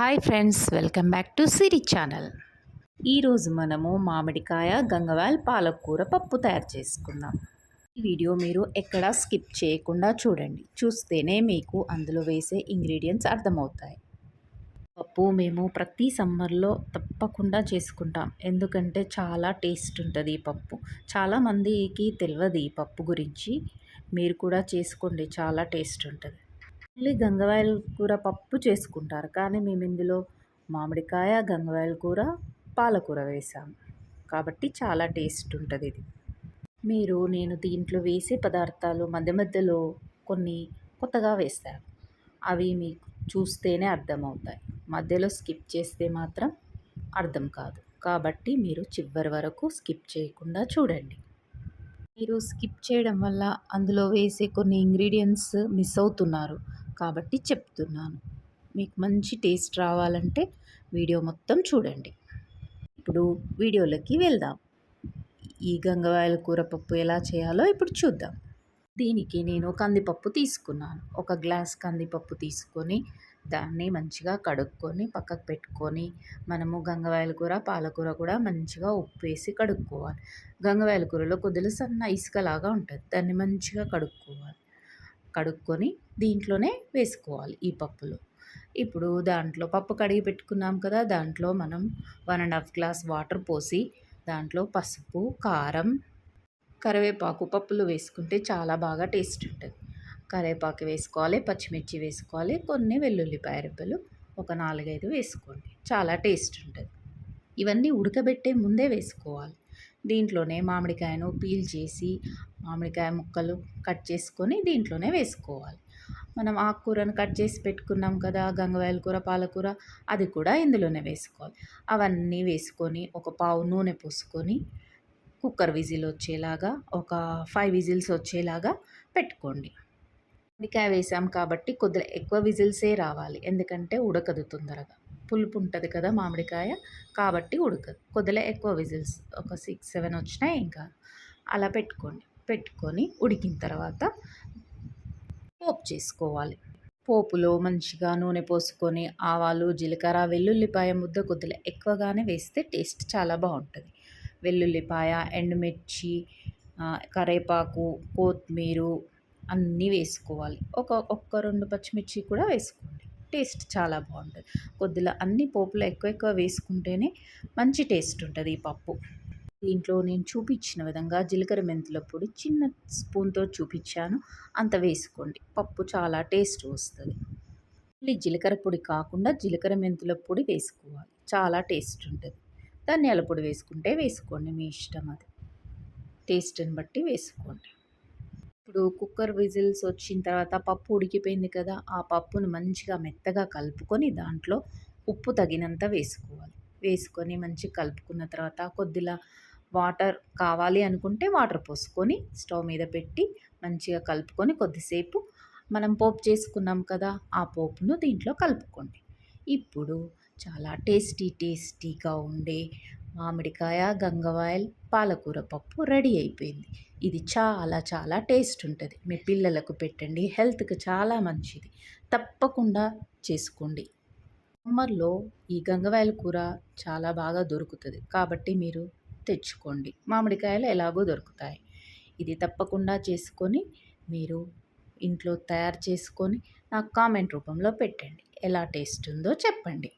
Hi friends welcome back to Siri channel ఈరోజు మనము మామిడికాయ గంగవాల్ పాలకూర పప్పు తయారు చేసుకుందాం. ఈ వీడియో మీరు ఎక్కడా స్కిప్ చేయకుండా చూడండి. చూస్తేనే మీకు అందులో వేసే ఇంగ్రీడియంట్స్ అర్థమవుతాయి. పప్పు మేము ప్రతి సమ్మర్లో తప్పకుండా చేసుకుంటాం. ఎందుకంటే చాలా టేస్ట్ ఉంటుంది ఈ పప్పు. చాలామందికి తెలియదు ఈ పప్పు గురించి. మీరు కూడా చేసుకోండి చాలా టేస్ట్ ఉంటుంది. మళ్ళీ గంగవాయల కూర పప్పు చేసుకుంటారు. కానీ మేము ఇందులో మామిడికాయ గంగవాయల కూర పాలకూర వేసాము. కాబట్టి చాలా టేస్ట్ ఉంటుంది ఇది. మీరు నేను దీంట్లో వేసే పదార్థాలు మధ్య మధ్యలో కొన్ని కొత్తగా వేస్తాను. అవి మీకు చూస్తేనే అర్థమవుతాయి. మధ్యలో స్కిప్ చేస్తే మాత్రం అర్థం కాదు. కాబట్టి మీరు చివరి వరకు స్కిప్ చేయకుండా చూడండి. మీరు స్కిప్ చేయడం వల్ల అందులో వేసే కొన్ని ఇంగ్రీడియంట్స్ మిస్ అవుతున్నారు. కాబట్టి చెప్తున్నాను. మీకు మంచి టేస్ట్ రావాలంటే వీడియో మొత్తం చూడండి. ఇప్పుడు వీడియోలోకి వెళ్దాం. ఈ గంగవాయల కూర పప్పు ఎలా చేయాలో ఇప్పుడు చూద్దాం. దీనికి నేను కందిపప్పు తీసుకున్నాను. ఒక గ్లాస్ కందిపప్పు తీసుకొని దాన్ని మంచిగా కడుక్కొని పక్కకు పెట్టుకొని మనము గంగవాయల కూర పాలకూర కూడా మంచిగా ఉప్పు వేసి కడుక్కోవాలి. గంగవాయల కూరలో కొద్దిగా సన్న ఇసుకలాగా ఉంటుంది. దాన్ని మంచిగా కడుక్కోవాలి. కడుక్కొని దీంట్లోనే వేసుకోవాలి ఈ పప్పులో. ఇప్పుడు దాంట్లో పప్పు కడిగి పెట్టుకున్నాం కదా దాంట్లో మనం one and half glass water పోసి దాంట్లో పసుపు కారం కరివేపాకు పప్పులు వేసుకుంటే చాలా బాగా టేస్ట్ ఉంటుంది. కరివేపాకు వేసుకోవాలి పచ్చిమిర్చి వేసుకోవాలి కొన్ని వెల్లుల్లిపాయ రెబ్బలు ఒక నాలుగైదు వేసుకోండి. చాలా టేస్ట్ ఉంటుంది. ఇవన్నీ ఉడకబెట్టే ముందే వేసుకోవాలి. దీంట్లోనే మామిడికాయను పీల్ చేసి మామిడికాయ ముక్కలు కట్ చేసుకొని దీంట్లోనే వేసుకోవాలి. మనం ఆకుకూరను కట్ చేసి పెట్టుకున్నాం కదా గంగవాయల కూర పాలకూర అది కూడా ఇందులోనే వేసుకోవాలి. అవన్నీ వేసుకొని ఒక పావు నూనె పోసుకొని కుక్కర్ విజిల్ వచ్చేలాగా ఒక ఫైవ్ విజిల్స్ వచ్చేలాగా పెట్టుకోండి. మామిడికాయ వేసాం కాబట్టి కొద్దిగా ఎక్కువ విజిల్సే రావాలి ఎందుకంటే ఉడకదు తొందరగా. పులుపు ఉంటుంది కదా మామిడికాయ కాబట్టి ఉడకదు. కొద్దిగా ఎక్కువ విజిల్స్ ఒక సిక్స్ సెవెన్ వచ్చినాయి ఇంకా అలా పెట్టుకోండి. పెట్టుకొని ఉడికిన తర్వాత పోపు చేసుకోవాలి. పోపులో మంచిగా నూనె పోసుకొని ఆవాలు జీలకర్ర వెల్లుల్లిపాయ ముద్ద కొద్దిగా ఎక్కువగానే వేస్తే టేస్ట్ చాలా బాగుంటుంది. వెల్లుల్లిపాయ ఎండుమిర్చి కరేపాకు కొత్తిమీర అన్నీ వేసుకోవాలి. ఒక ఒక్క రెండు పచ్చిమిర్చి కూడా వేసుకోండి. టేస్ట్ చాలా బాగుంటుంది. కొద్దిగా అన్ని పోపులు ఎక్కువ ఎక్కువ వేసుకుంటేనే మంచి టేస్ట్ ఉంటుంది ఈ పప్పు. దీంట్లో నేను చూపించిన విధంగా జీలకర్ర మెంతుల పొడి చిన్న స్పూన్తో చూపించాను. అంత వేసుకోండి. పప్పు చాలా టేస్ట్ వస్తుంది. మళ్ళీ జీలకర్ర పొడి కాకుండా జీలకర్ర మెంతుల పొడి వేసుకోవాలి. చాలా టేస్ట్ ఉంటుంది. ధనియాల పొడి వేసుకుంటే వేసుకోండి మీ ఇష్టం అది. టేస్ట్ని బట్టి వేసుకోండి. ఇప్పుడు కుక్కర్ విజిల్స్ వచ్చిన తర్వాత పప్పు ఉడికిపోయింది కదా ఆ పప్పును మంచిగా మెత్తగా కలుపుకొని దాంట్లో ఉప్పు తగినంత వేసుకోవాలి. వేసుకొని మంచిగా కలుపుకున్న తర్వాత కొద్దిగా వాటర్ కావాలి అనుకుంటే వాటర్ పోసుకొని స్టవ్ మీద పెట్టి మంచిగా కలుపుకొని కొద్దిసేపు మనం పోపు చేసుకున్నాం కదా ఆ పోపును దీంట్లో కలుపుకోండి. ఇప్పుడు చాలా టేస్టీ టేస్టీగా ఉండే మామిడికాయ గంగవాయల్ పాలకూర పప్పు రెడీ అయిపోయింది. ఇది చాలా చాలా టేస్ట్ ఉంటుంది. మీ పిల్లలకు పెట్టండి. హెల్త్కి చాలా మంచిది. తప్పకుండా చేసుకోండి. సమ్మర్లో ఈ గంగవాయల కూర చాలా బాగా దొరుకుతుంది. కాబట్టి మీరు తెచ్చుకోండి. మామిడికాయలు ఎలాగో దొరుకుతాయి. ఇది తప్పకుండా చేసుకొని మీరు ఇంట్లో తయారు చేసుకొని నాకు కామెంట్ రూపంలో పెట్టండి. ఎలా టేస్ట్ ఉందో చెప్పండి.